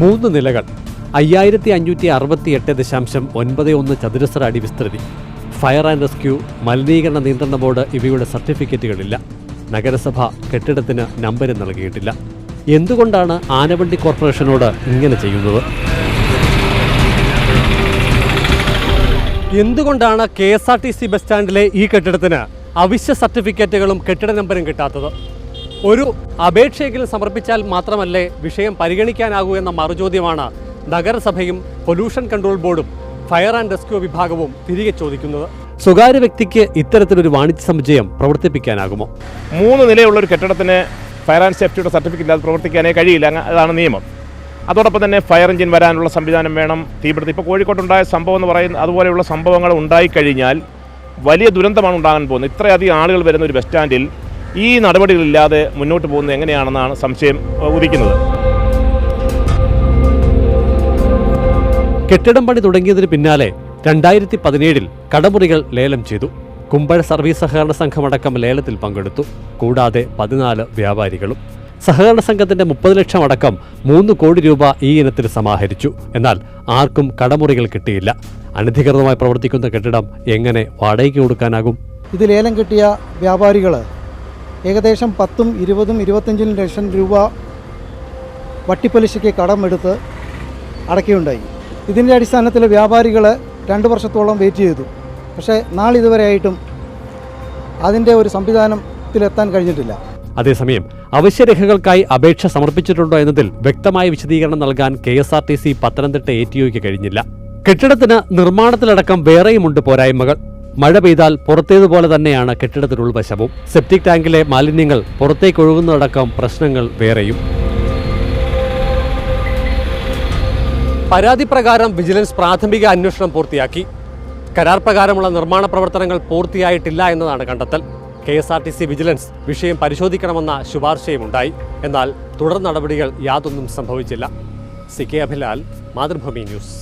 മൂന്ന് നിലകൾ. അയ്യായിരത്തി അഞ്ഞൂറ്റി അറുപത്തി എട്ട് ദശാംശം ഒൻപത് ഒന്ന് ചതുരശ്ര അടി വിസ്തൃതി. ഫയർ ആൻഡ് റെസ്ക്യൂ മലിനീകരണ നിയന്ത്രണ ബോർഡ് ഇവയുടെ സർട്ടിഫിക്കറ്റുകളില്ല. നഗരസഭ കെട്ടിടത്തിന് നമ്പരും നൽകിയിട്ടില്ല. എന്തുകൊണ്ടാണ് ആനവണ്ടി കോർപ്പറേഷനോട് ഇങ്ങനെ ചെയ്യുന്നത്? എന്തുകൊണ്ടാണ് K S R T C bus സ്റ്റാൻഡിലെ ഈ കെട്ടിടത്തിന് അവശ്യ സർട്ടിഫിക്കറ്റുകളും കെട്ടിട നമ്പരും കിട്ടാത്തത്? ഒരു അപേക്ഷയെങ്കിലും സമർപ്പിച്ചാൽ മാത്രമല്ലേ വിഷയം പരിഗണിക്കാനാകൂ എന്ന മറുചോദ്യമാണ് നഗരസഭയും പൊല്യൂഷൻ കൺട്രോൾ ബോർഡും ഫയർ ആൻഡ് റെസ്ക്യൂ വിഭാഗവും തിരികെ ചോദിക്കുന്നത്. സ്വകാര്യ വ്യക്തിക്ക് ഇത്തരത്തിലൊരു വാണിജ്യ സമുച്ചയം പ്രവർത്തിപ്പിക്കാനാകുമോ? മൂന്ന് നിലയുള്ള ഒരു കെട്ടിടത്തിന് ഫയർ ആൻഡ് സേഫ്റ്റിയുടെ സർട്ടിഫിക്കറ്റ് ഇല്ലാതെ പ്രവർത്തിക്കാനേ കഴിയില്ല. അതാണ് നിയമം. അതോടൊപ്പം തന്നെ ഫയർ എഞ്ചിൻ വരാനുള്ള സംവിധാനം വേണം തീപിടുത്തം. ഇപ്പോൾ കോഴിക്കോട്ടുണ്ടായ സംഭവം എന്ന് പറയുന്ന അതുപോലെയുള്ള സംഭവങ്ങൾ ഉണ്ടായിക്കഴിഞ്ഞാൽ വലിയ ദുരന്തമാണ് ഉണ്ടാകാൻ പോകുന്നത്. ഇത്രയധികം ആളുകൾ വരുന്ന ഒരു ബസ് സ്റ്റാൻഡിൽ ഈ നടപടികളില്ലാതെ മുന്നോട്ട് പോകുന്നത് എങ്ങനെയാണെന്നാണ് സംശയം ഉദിക്കുന്നത്? കെട്ടിടം പണി തുടങ്ങിയതിന് പിന്നാലെ രണ്ടായിരത്തി പതിനേഴിൽ കടമുറികൾ ലേലം ചെയ്തു. കുമ്പഴ സർവീസ് സഹകരണ സംഘമടക്കം ലേലത്തിൽ പങ്കെടുത്തു. കൂടാതെ പതിനാല് വ്യാപാരികളും. സഹകരണ സംഘത്തിന്റെ മുപ്പത് ലക്ഷം അടക്കം മൂന്ന് കോടി രൂപ ഈ ഇനത്തിൽ സമാഹരിച്ചു. എന്നാൽ ആർക്കും കടമുറികൾ കിട്ടിയില്ല. അനധികൃതമായി പ്രവർത്തിക്കുന്ന കെട്ടിടം എങ്ങനെ വാടകയ്ക്ക് കൊടുക്കാനാകും? ഇത് ലേലം കിട്ടിയ വ്യാപാരികൾ ഏകദേശം പത്തും ഇരുപതും ഇരുപത്തഞ്ചും ലക്ഷം രൂപ വട്ടിപ്പലിശയ്ക്ക് കടമെടുത്ത് അടയ്ക്കുകയുണ്ടായി. ഇതിന്റെ അടിസ്ഥാനത്തിൽ വ്യാപാരികൾ രണ്ട് വർഷത്തോളം വെയിറ്റ് ചെയ്തു. പക്ഷേ നാളിതുവരെയായിട്ടും അതിന്റെ ഒരു സംവിധാനത്തിലെത്താൻ കഴിഞ്ഞിട്ടില്ല. അതേസമയം അവശ്യരേഖകൾക്കായി അപേക്ഷ സമർപ്പിച്ചിട്ടുണ്ടോ എന്നതിൽ വ്യക്തമായ വിശദീകരണം നൽകാൻ K S R T C Pathanamthitta A T ഒയ്ക്ക് കഴിഞ്ഞില്ല. കെട്ടിടത്തിന് നിർമ്മാണത്തിലടക്കം വേറെയുമുണ്ട് പോരായ്മകൾ. മഴ പെയ്താൽ പുറത്തേതുപോലെ തന്നെയാണ് കെട്ടിടത്തിനുള്ള ഉൾവശവും സെപ്റ്റിക് ടാങ്കിലെ മാലിന്യങ്ങൾ പുറത്തേക്ക് ഒഴുകുന്നതടക്കം പ്രശ്നങ്ങൾ വേറെയും. പരാതി പ്രകാരം വിജിലൻസ് പ്രാഥമിക അന്വേഷണം പൂർത്തിയാക്കി. കരാർ പ്രകാരമുള്ള നിർമ്മാണ പ്രവർത്തനങ്ങൾ പൂർത്തിയായിട്ടില്ല എന്നതാണ് കണ്ടെത്തൽ. K S R T C vigilance വിഷയം പരിശോധിക്കണമെന്ന ശുപാർശയുമുണ്ടായി. എന്നാൽ തുടർ നടപടികൾ യാതൊന്നും സംഭവിച്ചില്ല. C K Abhilal Mathrubhumi news.